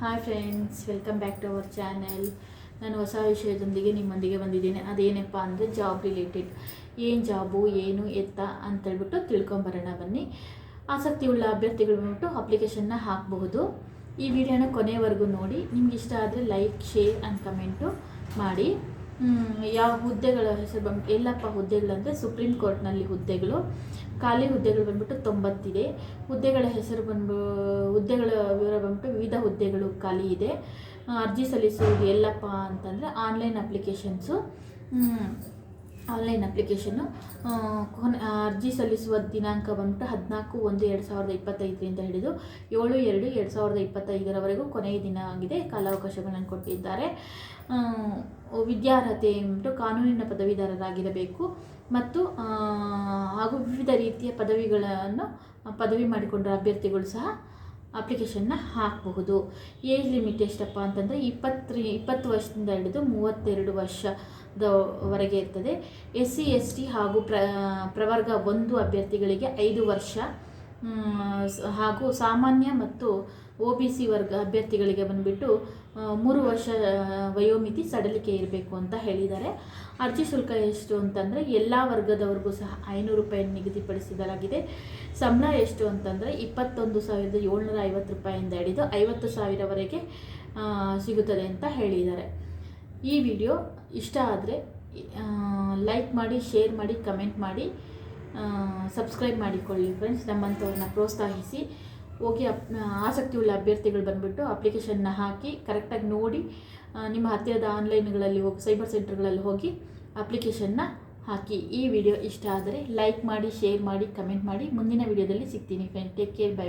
Hi friends welcome back to our channel ನಾನು ಹೊಸ ವಿಷಯದೊಂದಿಗೆ ನಿಮ್ಮೊಂದಿಗೆ ಬಂದಿದ್ದೇನೆ. ಅದೇನಪ್ಪ ಅಂದರೆ ಜಾಬ್ ರಿಲೇಟೆಡ್ ಏನು ಜಾಬು ಏನು, ಎತ್ತ ಅಂತೇಳ್ಬಿಟ್ಟು ತಿಳ್ಕೊಂಬರೋಣ ಬನ್ನಿ. ಆಸಕ್ತಿ ಉಳ್ಳ ಅಭ್ಯರ್ಥಿಗಳು ಬಂದ್ಬಿಟ್ಟು ಅಪ್ಲಿಕೇಶನ್ನ ಹಾಕಬಹುದು. ಈ ವಿಡಿಯೋನ ಕೊನೆವರೆಗೂ ನೋಡಿ. ನಿಮ್ಗೆ ಇಷ್ಟ ಆದರೆ ಲೈಕ್ ಶೇರ್ ಆ್ಯಂಡ್ ಕಮೆಂಟು ಮಾಡಿ. ಯಾವ ಹುದ್ದೆಗಳ ಹೆಸರು ಬಂದು, ಎಲ್ಲಪ್ಪ ಹುದ್ದೆಗಳಂದರೆ ಸುಪ್ರೀಂ ಕೋರ್ಟ್ನಲ್ಲಿ ಹುದ್ದೆಗಳು. ಖಾಲಿ ಹುದ್ದೆಗಳು ಬಂದ್ಬಿಟ್ಟು ತೊಂಬತ್ತಿದೆ. ಹುದ್ದೆಗಳ ಹೆಸರು ಬಂದು ಹುದ್ದೆಗಳ ವಿವರ ಬಂದ್ಬಿಟ್ಟು ವಿವಿಧ ಹುದ್ದೆಗಳು ಖಾಲಿ ಇದೆ. ಅರ್ಜಿ ಸಲ್ಲಿಸುವುದು ಎಲ್ಲಪ್ಪ ಅಂತಂದರೆ ಆನ್ಲೈನ್ ಅಪ್ಲಿಕೇಶನ್ಸು. ಆನ್ಲೈನ್ ಅಪ್ಲಿಕೇಶನ್ನು ಕೊನೆ ಅರ್ಜಿ ಸಲ್ಲಿಸುವ ದಿನಾಂಕ ಬಂದ್ಬಿಟ್ಟು ಹದಿನಾಲ್ಕು ಒಂದು ಎರಡು ಸಾವಿರದ ಇಪ್ಪತ್ತೈದರಿಂದ ಹಿಡಿದು ಏಳು ಎರಡು ಎರಡು ಸಾವಿರದ ಇಪ್ಪತ್ತೈದರವರೆಗೂ ಕೊನೆಯ ದಿನ ಆಗಿದೆ. ಕಾಲಾವಕಾಶಗಳನ್ನು ಕೊಟ್ಟಿದ್ದಾರೆ. ವಿದ್ಯಾರ್ಹತೆ ಬಂದ್ಬಿಟ್ಟು ಕಾನೂನಿನ ಪದವೀಧರರಾಗಿರಬೇಕು. ಮತ್ತು ಹಾಗೂ ವಿವಿಧ ರೀತಿಯ ಪದವಿಗಳನ್ನು, ಪದವಿ ಮಾಡಿಕೊಂಡ ಅಭ್ಯರ್ಥಿಗಳು ಸಹ ಅಪ್ಲಿಕೇಶನ್ನ ಹಾಕಬಹುದು. ಏಜ್ ಲಿಮಿಟ್ ಎಷ್ಟಪ್ಪ ಅಂತಂದರೆ ಇಪ್ಪತ್ತ್ರಿ, ಇಪ್ಪತ್ತು ವರ್ಷದಿಂದ ಹಿಡಿದು ಮೂವತ್ತೆರಡು ವರ್ಷದವರೆಗೆ ಇರ್ತದೆ. ಎಸ್ ಸಿ ಎಸ್ ಟಿ ಹಾಗೂ ಪ್ರ ಪ್ರವರ್ಗ ಒಂದು ಅಭ್ಯರ್ಥಿಗಳಿಗೆ ಐದು ವರ್ಷ. ಹಾಗೂ ಸಾಮಾನ್ಯ ಮತ್ತು ಒ ಬಿ ಸಿ ವರ್ಗ ಅಭ್ಯರ್ಥಿಗಳಿಗೆ ಬಂದುಬಿಟ್ಟು ಮೂರು ವರ್ಷ ವಯೋಮಿತಿ ಸಡಲಿಕೆ ಇರಬೇಕು ಅಂತ ಹೇಳಿದ್ದಾರೆ. ಅರ್ಜಿ ಶುಲ್ಕ ಎಷ್ಟು ಅಂತಂದರೆ ಎಲ್ಲ ವರ್ಗದವ್ರಿಗೂ ಸಹ ಐನೂರು ರೂಪಾಯಿ ನಿಗದಿಪಡಿಸಲಾಗಿದೆ ಸಂಬಳ ಎಷ್ಟು ಅಂತಂದರೆ ಇಪ್ಪತ್ತೊಂದು ಸಾವಿರದ ಏಳ್ನೂರ ಐವತ್ತು ರೂಪಾಯಿಂದ ಹಿಡಿದು ಐವತ್ತು ಸಾವಿರವರೆಗೆ ಸಿಗುತ್ತದೆ ಅಂತ ಹೇಳಿದ್ದಾರೆ. ಈ ವಿಡಿಯೋ ಇಷ್ಟ ಆದರೆ ಲೈಕ್ ಮಾಡಿ, ಶೇರ್ ಮಾಡಿ, ಕಮೆಂಟ್ ಮಾಡಿ. ಸಬ್ಸ್ಕ್ರೈಬ್ ಮಾಡಿಕೊಳ್ಳಿ ಫ್ರೆಂಡ್ಸ್ ನಮ್ಮಂಥವ್ರನ್ನ ಪ್ರೋತ್ಸಾಹಿಸಿ. ಹೋಗಿ ಅಪ್ ಆಸಕ್ತಿ ಉಳ್ಳ ಅಭ್ಯರ್ಥಿಗಳು ಬಂದುಬಿಟ್ಟು ಅಪ್ಲಿಕೇಶನ್ನ ಹಾಕಿ ಕರೆಕ್ಟಾಗಿ ನೋಡಿ ನಿಮ್ಮ ಹತ್ತಿರದ ಆನ್ಲೈನ್ಗಳಲ್ಲಿ ಹೋಗಿ ಸೈಬರ್ ಸೆಂಟರ್ಗಳಲ್ಲಿ ಹೋಗಿ ಅಪ್ಲಿಕೇಶನ್ನ ಹಾಕಿ. ಈ ವಿಡಿಯೋ ಇಷ್ಟ ಆದರೆ ಲೈಕ್ ಮಾಡಿ ಶೇರ್ ಮಾಡಿ ಕಮೆಂಟ್ ಮಾಡಿ. ಮುಂದಿನ ವಿಡಿಯೋದಲ್ಲಿ ಸಿಗ್ತೀನಿ friend take care bye bye